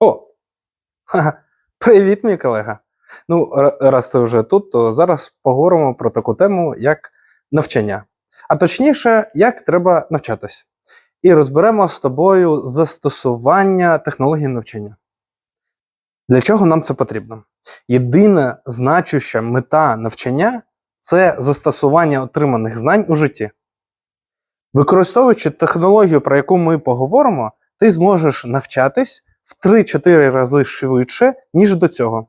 О! Привіт, мій колега. Ну, раз ти вже тут, то зараз поговоримо про таку тему, як навчання. А точніше, як треба навчатись. І розберемо з тобою застосування технологій навчання. Для чого нам це потрібно? Єдина значуща мета навчання це застосування отриманих знань у житті. Використовуючи технологію, про яку ми поговоримо, ти зможеш навчатись в 3-4 рази швидше, ніж до цього.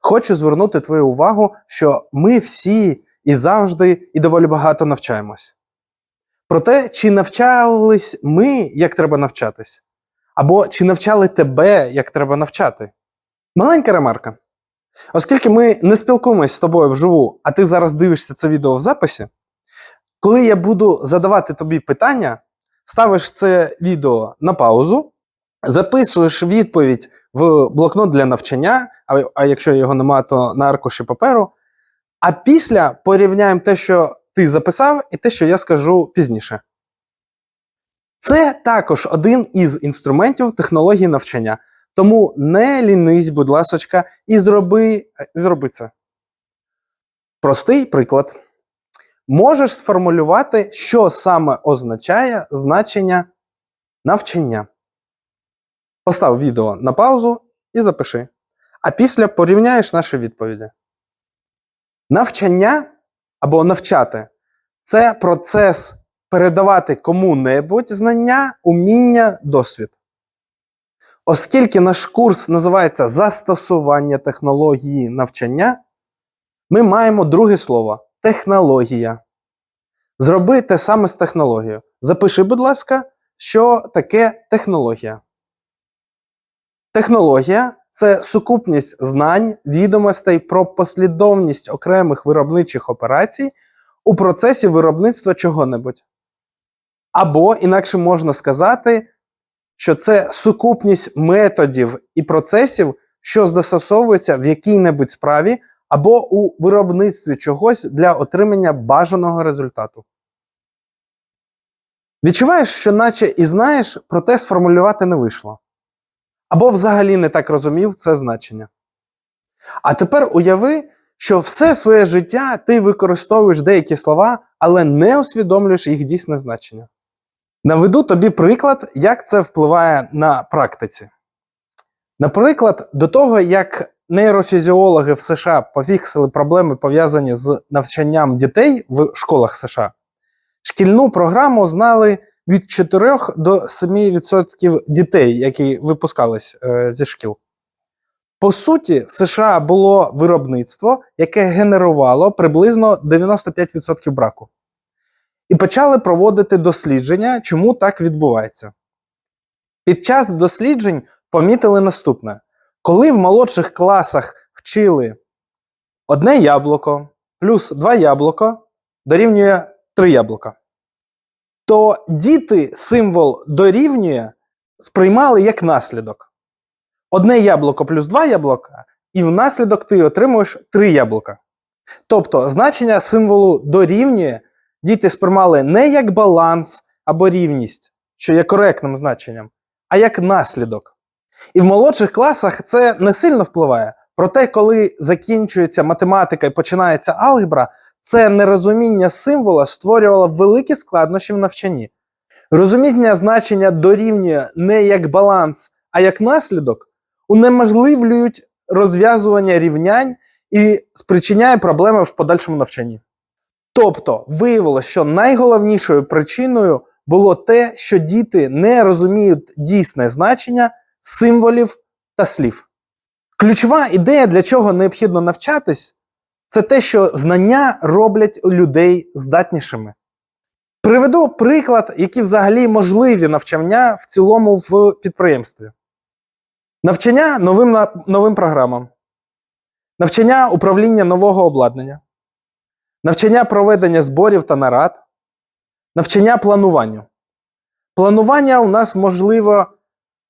Хочу звернути твою увагу, що ми всі і завжди і доволі багато навчаємось. Проте, чи навчались ми, як треба навчатись? Або чи навчали тебе, як треба навчати? Маленька ремарка. Оскільки ми не спілкуємось з тобою вживу, а ти зараз дивишся це відео в записі, коли я буду задавати тобі питання, ставиш це відео на паузу, записуєш відповідь в блокнот для навчання, а, а якщо його немає, то на аркуші паперу. А після порівняємо те, що ти записав, і те, що я скажу пізніше. Це також один із інструментів технології навчання. Тому не лінись, будь ласочка, і зроби, е, зроби це. Простий приклад. Можеш сформулювати, що саме означає значення навчання. Постав відео на паузу і запиши. А після порівняєш наші відповіді. Навчання або навчати це процес передавати кому-небудь знання, уміння, досвід. Оскільки наш курс називається застосування технології навчання, ми маємо друге слово технологія. Зроби те саме з технологією. Запиши, будь ласка, що таке технологія. Технологія це сукупність знань, відомостей про послідовність окремих виробничих операцій у процесі виробництва чого-небудь. Або, інакше можна сказати, що це сукупність методів і процесів, що застосовуються в якій-небудь справі або у виробництві чогось для отримання бажаного результату. Відчуваєш, що наче і знаєш, проте сформулювати не вийшло. Або взагалі не так розумів це значення. А тепер уяви, що все своє життя ти використовуєш деякі слова, але не усвідомлюєш їх дійсне значення. Наведу тобі приклад, як це впливає на практиці. Наприклад, до того, як нейрофізіологи в США пофіксили проблеми, пов'язані з навчанням дітей в школах США, шкільну програму знали від 4 до 7% дітей, які випускались е, зі шкіл. По суті, в США було виробництво, яке генерувало приблизно 95% браку. І почали проводити дослідження, чому так відбувається. Під час досліджень помітили наступне: коли в молодших класах вчили одне яблуко плюс два яблука дорівнює три яблука, то діти символ дорівнює сприймали як наслідок. Одне яблуко плюс два яблука, і внаслідок ти отримуєш три яблука. Тобто значення символу дорівнює діти сприймали не як баланс або рівність, що є коректним значенням, а як наслідок. І в молодших класах це не сильно впливає. Проте, коли закінчується математика і починається алгебра, це нерозуміння символа створювало великі складнощі в навчанні. Розуміння значення дорівнює не як баланс, а як наслідок унеможливлюють розв'язування рівнянь і спричиняє проблеми в подальшому навчанні. Тобто виявилося, що найголовнішою причиною було те, що діти не розуміють дійсне значення символів та слів. Ключова ідея, для чого необхідно навчатись, це те, що знання роблять людей здатнішими. Приведу приклад, які взагалі можливі навчання в цілому в підприємстві. Навчання новим, новим програмам, навчання управління нового обладнання, навчання проведення зборів та нарад, навчання плануванню. Планування у нас можливо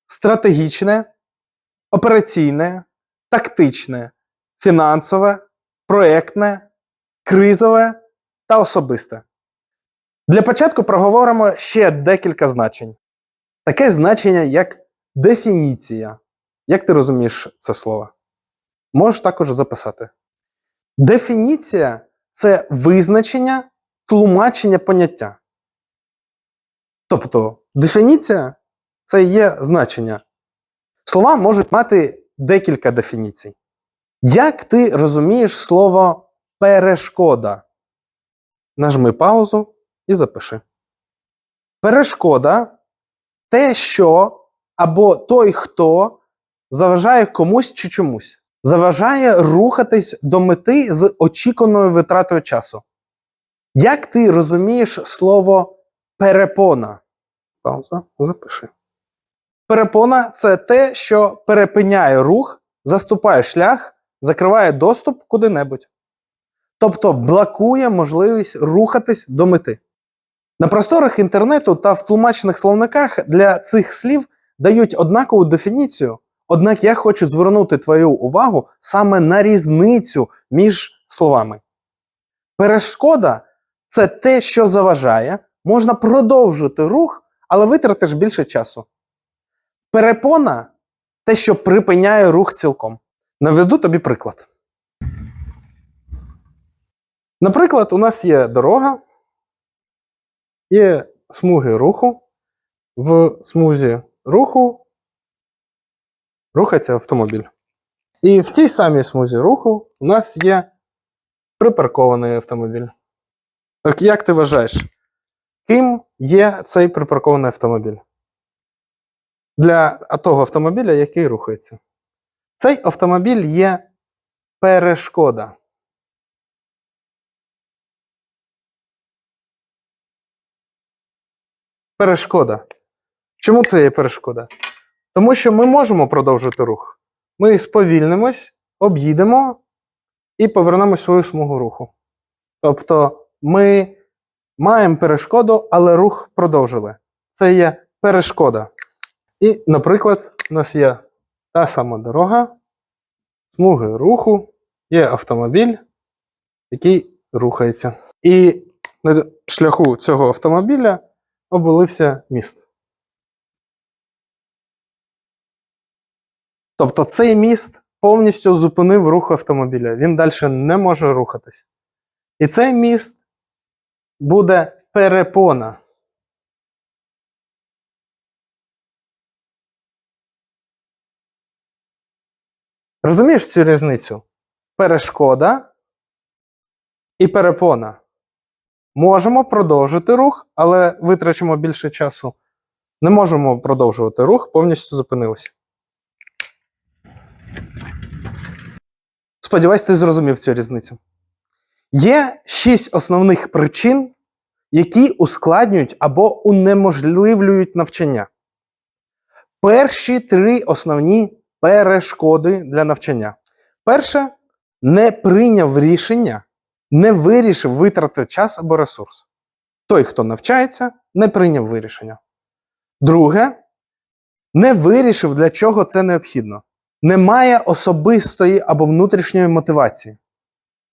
стратегічне, операційне, тактичне, фінансове, проектне, кризове та особисте. Для початку проговоримо ще декілька значень. таке значення, як дефініція. Як ти розумієш це слово? Можеш також записати. Дефініція це визначення, тлумачення поняття. Тобто, дефініція це є значення. Слова можуть мати декілька дефініцій. Як ти розумієш слово перешкода? Нажми паузу і запиши. Перешкода те, що або той, хто заважає комусь чи чомусь. Заважає рухатись до мети з очікуваною витратою часу. Як ти розумієш слово перепона? Пауза, запиши. Перепона це те, що перепиняє рух, заступає шлях, закриває доступ куди-небудь. Тобто блокує можливість рухатись до мети. На просторах інтернету та в тлумачених словниках для цих слів дають однакову дефініцію, однак я хочу звернути твою увагу саме на різницю між словами. Перешкода це те, що заважає, можна продовжити рух, але витратиш більше часу. Перепона те, що припиняє рух цілком. Наведу тобі приклад. Наприклад, у нас є дорога, є смуги руху. В смузі руху рухається автомобіль. І в цій самій смузі руху у нас є припаркований автомобіль. Так як ти вважаєш, ким є цей припаркований автомобіль? Для того автомобіля, який рухається. Цей автомобіль є перешкода. Перешкода. Чому це є перешкода? Тому що ми можемо продовжити рух. Ми сповільнимось, об'їдемо і повернемо свою смугу руху. Тобто ми маємо перешкоду, але рух продовжили. Це є перешкода. І, наприклад, у нас є та сама дорога, смуги руху, є автомобіль, який рухається. І на шляху цього автомобіля обвалився міст. Тобто цей міст повністю зупинив рух автомобіля. Він далі не може рухатись. І цей міст буде перепона. Розумієш цю різницю? Перешкода і перепона. Можемо продовжити рух, але витрачимо більше часу. Не можемо продовжувати рух, повністю зупинилися. Сподіваюсь, ти зрозумів цю різницю. Є шість основних причин, які ускладнюють або унеможливлюють навчання. Перші три основні перешкоди для навчання. Перше, не прийняв рішення, не вирішив витратити час або ресурс. Той, хто навчається, не прийняв вирішення. Друге, не вирішив, для чого це необхідно. Немає особистої або внутрішньої мотивації.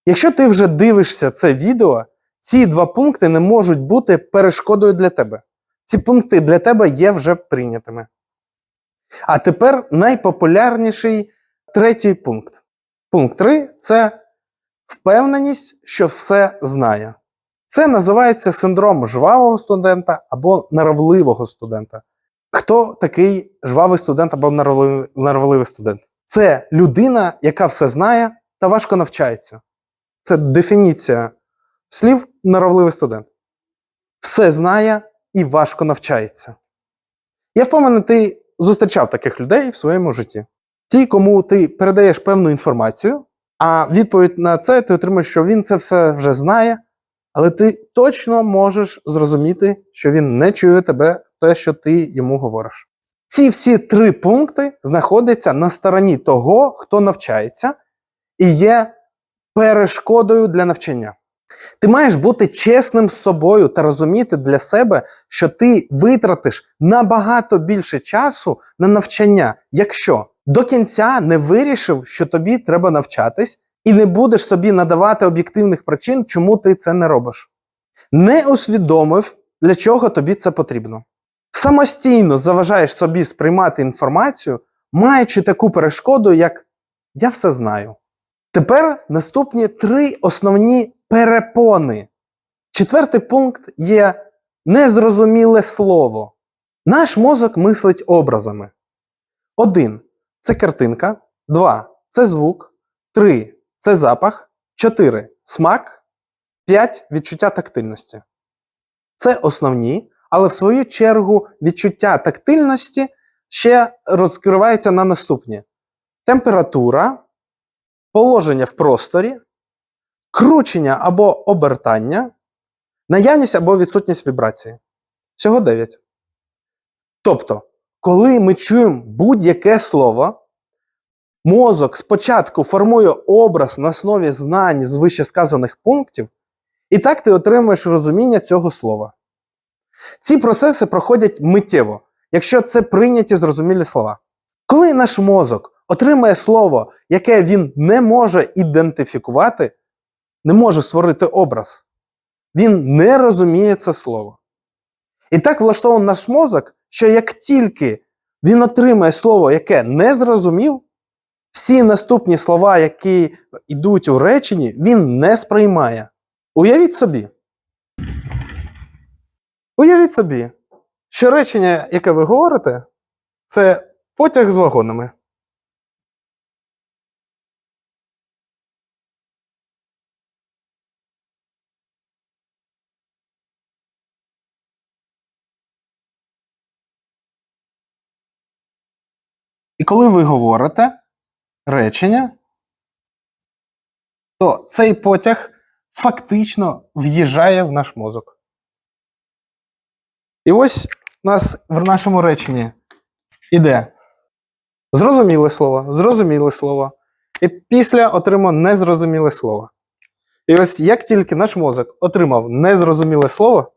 Якщо ти вже дивишся це відео, ці два пункти не можуть бути перешкодою для тебе. Ці пункти для тебе є вже прийнятими. А тепер найпопулярніший третій пункт. Пункт 3 це впевненість, що все знає. Це називається синдром жвавого студента або наравливого студента. Хто такий жвавий студент або наравливий студент? Це людина, яка все знає та важко навчається. Це дефініція слів наравливий студент. Все знає і важко навчається. Я впевнений, ти зустрічав таких людей в своєму житті. Ті, кому ти передаєш певну інформацію, а відповідь на це ти отримаєш, що він це все вже знає, але ти точно можеш зрозуміти, що він не чує тебе, те, що ти йому говориш. Ці всі три пункти знаходяться на стороні того, хто навчається, і є перешкодою для навчання. Ти маєш бути чесним з собою та розуміти для себе, що ти витратиш набагато більше часу на навчання, якщо до кінця не вирішив, що тобі треба навчатись, і не будеш собі надавати об'єктивних причин, чому ти це не робиш. Не усвідомив, для чого тобі це потрібно. самостійно заважаєш собі сприймати інформацію, маючи таку перешкоду, як я все знаю. Тепер наступні три основні перепони. Четвертий пункт є незрозуміле слово. Наш мозок мислить образами. Один це картинка, два це звук, три це запах, чотири смак, п'ять відчуття тактильності. Це основні, але в свою чергу відчуття тактильності ще розкривається на наступні: температура, положення в просторі, кручення або обертання, наявність або відсутність вібрації. Всього 9. Тобто, коли ми чуємо будь-яке слово, мозок спочатку формує образ на основі знань з вищесказаних пунктів, і так ти отримуєш розуміння цього слова. Ці процеси проходять миттєво, якщо це прийняті зрозумілі слова. Коли наш мозок отримає слово, яке він не може ідентифікувати, не може створити образ, він не розуміє це слово. І так влаштований наш мозок, що як тільки він отримає слово, яке не зрозумів, всі наступні слова, які йдуть у реченні, він не сприймає. Уявіть собі. Уявіть собі, що речення, яке ви говорите, це потяг з вагонами. І коли ви говорите речення, то цей потяг фактично в'їжджає в наш мозок. І ось у нас в нашому реченні іде зрозуміле слово, зрозуміле слово. І після отримав незрозуміле слово. І ось як тільки наш мозок отримав незрозуміле слово,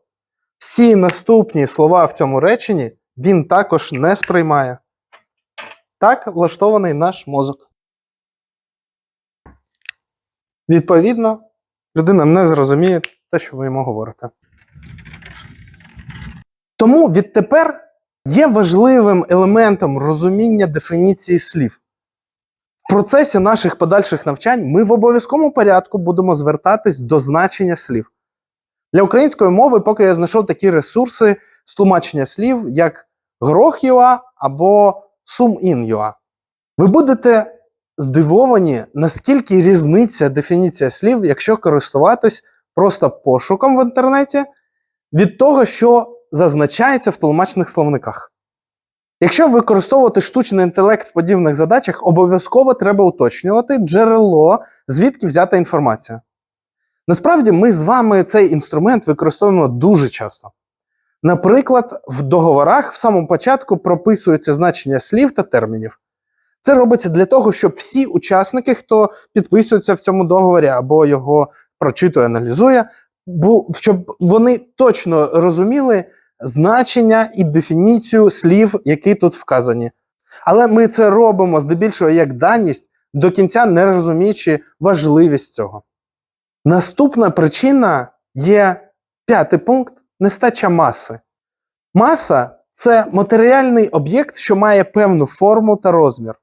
всі наступні слова в цьому реченні він також не сприймає. Так влаштований наш мозок. Відповідно, людина не зрозуміє те, що ви йому говорите. Тому відтепер є важливим елементом розуміння дефініції слів. В процесі наших подальших навчань ми в обов'язковому порядку будемо звертатись до значення слів. Для української мови, поки я знайшов такі ресурси з тлумачення слів, як Грох.ua або SumIn.ua. Ви будете здивовані, наскільки різниця дефініція слів, якщо користуватись просто пошуком в інтернеті від того, що зазначається в тлумачних словниках. Якщо використовувати штучний інтелект в подібних задачах, обов'язково треба уточнювати джерело, звідки взята інформація. Насправді, ми з вами цей інструмент використовуємо дуже часто. Наприклад, в договорах в самому початку прописується значення слів та термінів. Це робиться для того, щоб всі учасники, хто підписується в цьому договорі або його прочитує, аналізує, щоб вони точно розуміли значення і дефініцію слів, які тут вказані. Але ми це робимо здебільшого як даність, до кінця не розуміючи важливість цього. Наступна причина є п'ятий пункт нестача маси. Маса це матеріальний об'єкт, що має певну форму та розмір.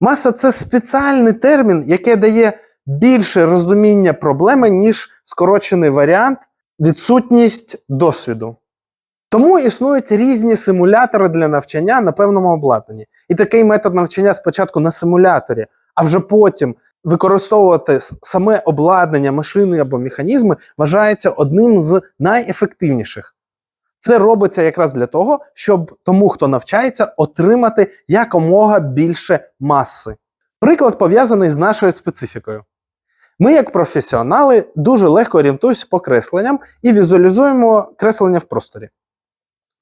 Маса це спеціальний термін, який дає більше розуміння проблеми, ніж скорочений варіант відсутність досвіду. Тому існують різні симулятори для навчання на певному обладнанні. І такий метод навчання спочатку на симуляторі, а вже потім використовувати саме обладнання, машини або механізми вважається одним з найефективніших. Це робиться якраз для того, щоб тому, хто навчається, отримати якомога більше маси. Приклад пов'язаний з нашою специфікою. Ми, як професіонали, дуже легко орієнтуємося по кресленням і візуалізуємо креслення в просторі.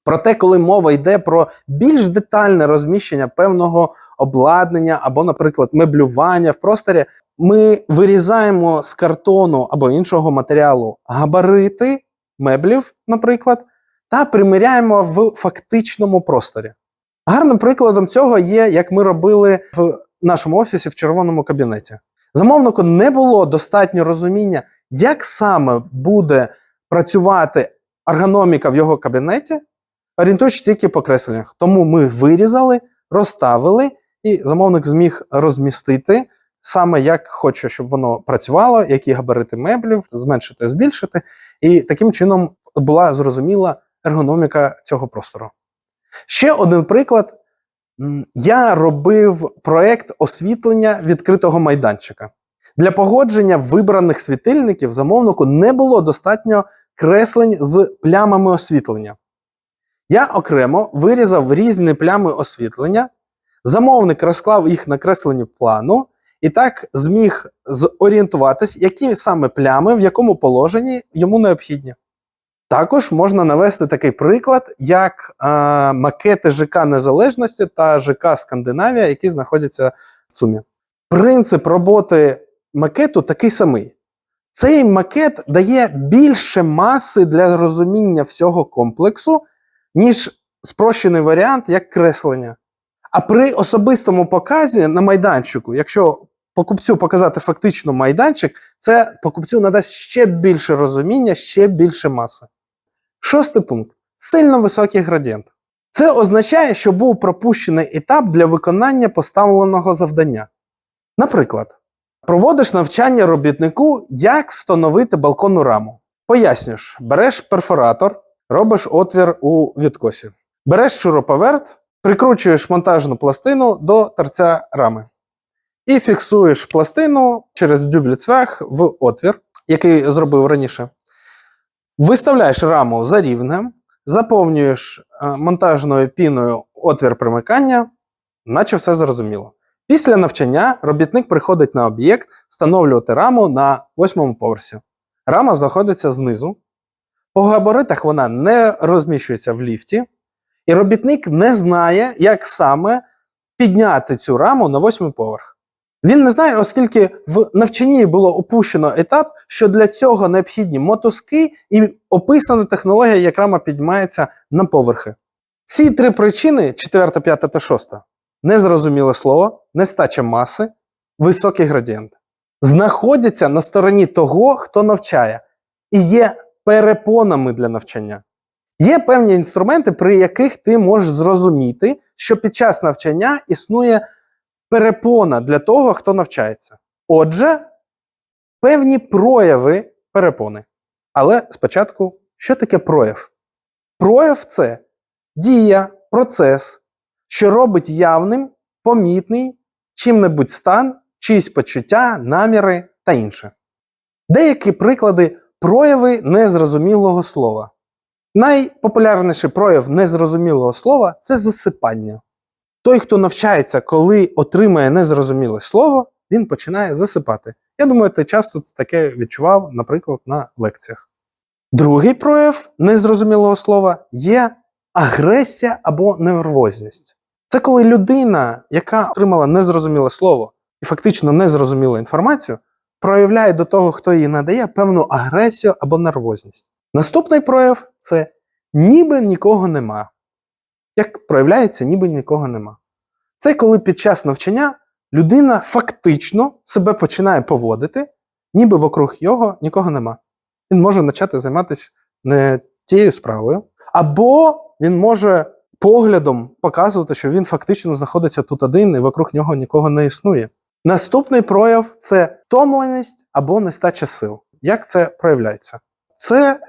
Проте, коли мова йде про більш детальне розміщення певного обладнання або, наприклад, меблювання в просторі, ми вирізаємо з картону або іншого матеріалу габарити меблів, наприклад, та приміряємо в фактичному просторі. Гарним прикладом цього є, як ми робили в нашому офісі в червоному кабінеті. Замовнику не було достатньо розуміння, як саме буде працювати ергономіка в його кабінеті, орієнтуючись тільки по кресленнях. Тому ми вирізали, розставили, і замовник зміг розмістити саме як хоче, щоб воно працювало, які габарити меблів, зменшити, збільшити. І таким чином була зрозуміла ергономіка цього простору. Ще один приклад. Я робив проект освітлення відкритого майданчика. Для погодження вибраних світильників замовнику не було достатньо креслень з плямами освітлення. Я окремо вирізав різні плями освітлення, замовник розклав їх на кресленні плану і так зміг зорієнтуватись, які саме плями в якому положенні йому необхідні. Також можна навести такий приклад, як е, макети ЖК Незалежності та ЖК Скандинавія, які знаходяться в ЦУМі. Принцип роботи макету такий самий. Цей макет дає більше маси для розуміння всього комплексу, ніж спрощений варіант як креслення. А при особистому показі на майданчику, якщо покупцю показати фактично майданчик, це покупцю надасть ще більше розуміння, ще більше маси. Шостий пункт сильно високий градієнт. Це означає, що був пропущений етап для виконання поставленого завдання. Наприклад, проводиш навчання робітнику, як встановити балконну раму. Пояснюєш, береш перфоратор, робиш отвір у відкосі. Береш шуруповерт, прикручуєш монтажну пластину до торця рами. І фіксуєш пластину через дюбліцвях в отвір, який зробив раніше. Виставляєш раму за рівнем, заповнюєш е, монтажною піною отвір примикання, наче все зрозуміло. Після навчання робітник приходить на об'єкт встановлювати раму на восьмому поверсі. Рама знаходиться знизу. По габаритах вона не розміщується в ліфті, і робітник не знає, як саме підняти цю раму на восьмий поверх. Він не знає, оскільки в навчанні було опущено етап, що для цього необхідні мотузки і описана технологія, як рама піднімається на поверхи. Ці три причини, четверта, п'ята та шоста, незрозуміле слово, нестача маси, високий градієнт, знаходяться на стороні того, хто навчає, і є перепонами для навчання. Є певні інструменти, при яких ти можеш зрозуміти, що під час навчання існує перепона для того, хто навчається. Отже, певні прояви перепони. Але спочатку, що таке прояв? Прояв це дія, процес, що робить явним, помітний чим-небудь стан, чиїсь почуття, наміри та інше. Деякі приклади прояви незрозумілого слова. Найпопулярніший прояв незрозумілого слова це засипання. Той, хто навчається, коли отримає незрозуміле слово, він починає засипати. Я думаю, ти часто таке відчував, наприклад, на лекціях. Другий прояв незрозумілого слова є агресія або нервозність. Це коли людина, яка отримала незрозуміле слово і фактично незрозумілу інформацію, проявляє до того, хто її надає, певну агресію або нервозність. Наступний прояв це ніби нікого нема. Як проявляється, ніби нікого нема. Це коли під час навчання людина фактично себе починає поводити, ніби вокруг його нікого нема. Він може почати займатися не тією справою, або він може поглядом показувати, що він фактично знаходиться тут один і вокруг нього нікого не існує. Наступний прояв це втомленість або нестача сил. Як це проявляється? Це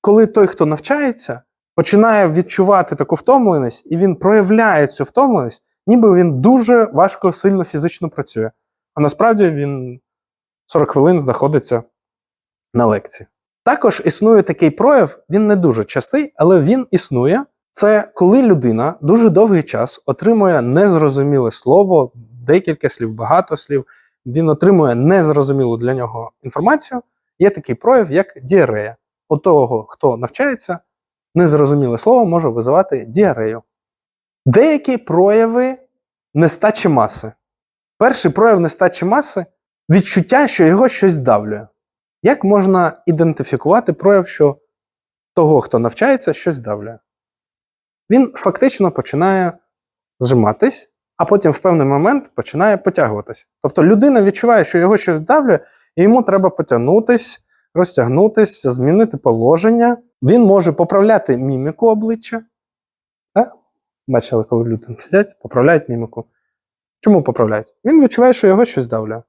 коли той, хто навчається, починає відчувати таку втомленість, і він проявляє цю втомленість, ніби він дуже важко сильно фізично працює. А насправді він 40 хвилин знаходиться на лекції. Також існує такий прояв, він не дуже частий, але він існує. Це коли людина дуже довгий час отримує незрозуміле слово, декілька слів, багато слів. Він отримує незрозумілу для нього інформацію. Є такий прояв, як діарея. У того, хто навчається, незрозуміле слово може визивати діарею. Деякі прояви нестачі маси. Перший прояв нестачі маси відчуття, що його щось давлює. Як можна ідентифікувати прояв, що того, хто навчається, щось давлює? Він фактично починає зжиматись, а потім в певний момент починає потягуватись. Тобто людина відчуває, що його щось давлює, і йому треба потягнутись, розтягнутись, змінити положення. Він може поправляти міміку обличчя, Бачили, коли люди сидять, поправляють міміку. Чому поправляють? Він відчуває, що його щось давлює.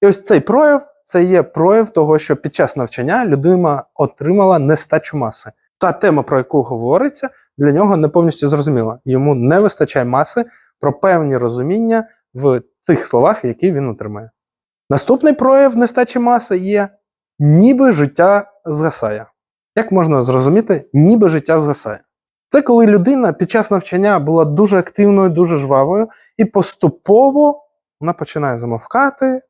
І ось цей прояв це є прояв того, що під час навчання людина отримала нестачу маси. Та тема, про яку говориться, для нього не повністю зрозуміла. Йому не вистачає маси про певні розуміння в тих словах, які він отримає. Наступний прояв нестачі маси є ніби життя згасає. Як можна зрозуміти, ніби життя згасає? Це коли людина під час навчання була дуже активною, дуже жвавою, і поступово вона починає замовкати,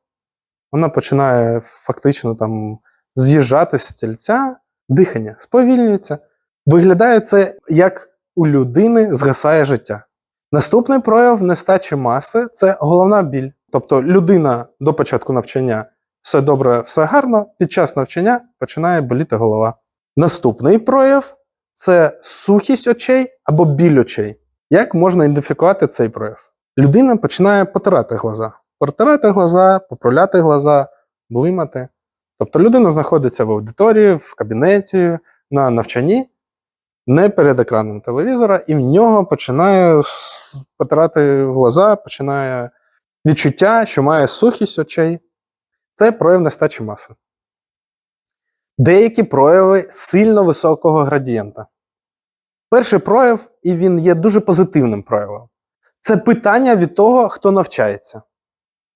вона починає фактично там з'їжджати з стільця, дихання сповільнюється. Виглядає це як у людини згасає життя. Наступний прояв нестачі маси це головна біль. Тобто людина до початку навчання все добре, все гарно, під час навчання починає боліти голова. Наступний прояв це сухість очей або біль очей. Як можна ідентифікувати цей прояв? Людина починає потирати глаза. Протирати глаза, поправляти глаза, блимати. Тобто людина знаходиться в аудиторії, в кабінеті, на навчанні, не перед екраном телевізора, і в нього починає потирати глаза, починає відчуття, що має сухість очей. Це прояв нестачі маси. Деякі прояви сильно високого градієнта. Перший прояв, і він є дуже позитивним проявом. Це питання від того, хто навчається.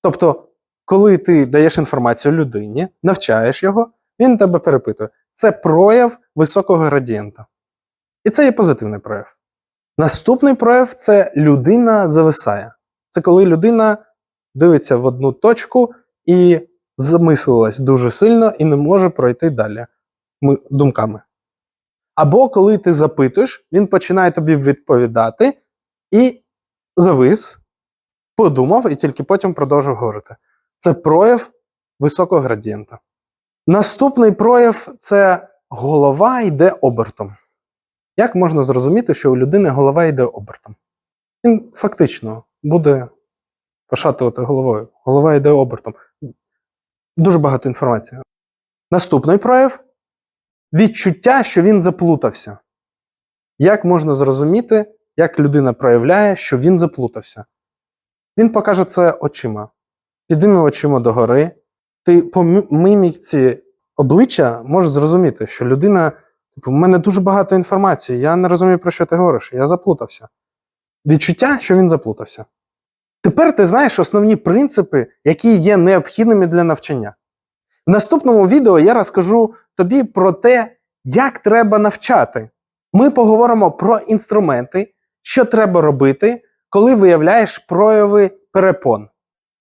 Тобто, коли ти даєш інформацію людині, навчаєш його, він тебе перепитує. Це прояв високого градієнта. І це є позитивний прояв. Наступний прояв це людина зависає. Це коли людина дивиться в одну точку і замислилась дуже сильно і не може пройти далі думками. Або коли ти запитуєш, він починає тобі відповідати і завис, подумав і тільки потім продовжив говорити. Це прояв високого градієнта. Наступний прояв це голова йде обертом. Як можна зрозуміти, що у людини голова йде обертом? Він фактично буде пошатувати головою. Голова йде обертом. Дуже багато інформації. Наступний прояв відчуття, що він заплутався. Як можна зрозуміти, як людина проявляє, що він заплутався? Він покаже це очима. Підійме очима догори. Ти по мі- міміці обличчя можеш зрозуміти, що людина, типу, в мене дуже багато інформації, я не розумію, про що ти говориш, я заплутався. Відчуття, що він заплутався. Тепер ти знаєш основні принципи, які є необхідними для навчання. В наступному відео я розкажу тобі про те, як треба навчати. Ми поговоримо про інструменти, що треба робити, коли виявляєш прояви перепон,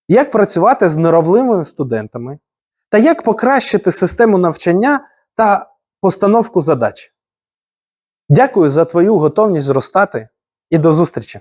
як працювати з неровливими студентами, та як покращити систему навчання та постановку задач. Дякую за твою готовність зростати і до зустрічі!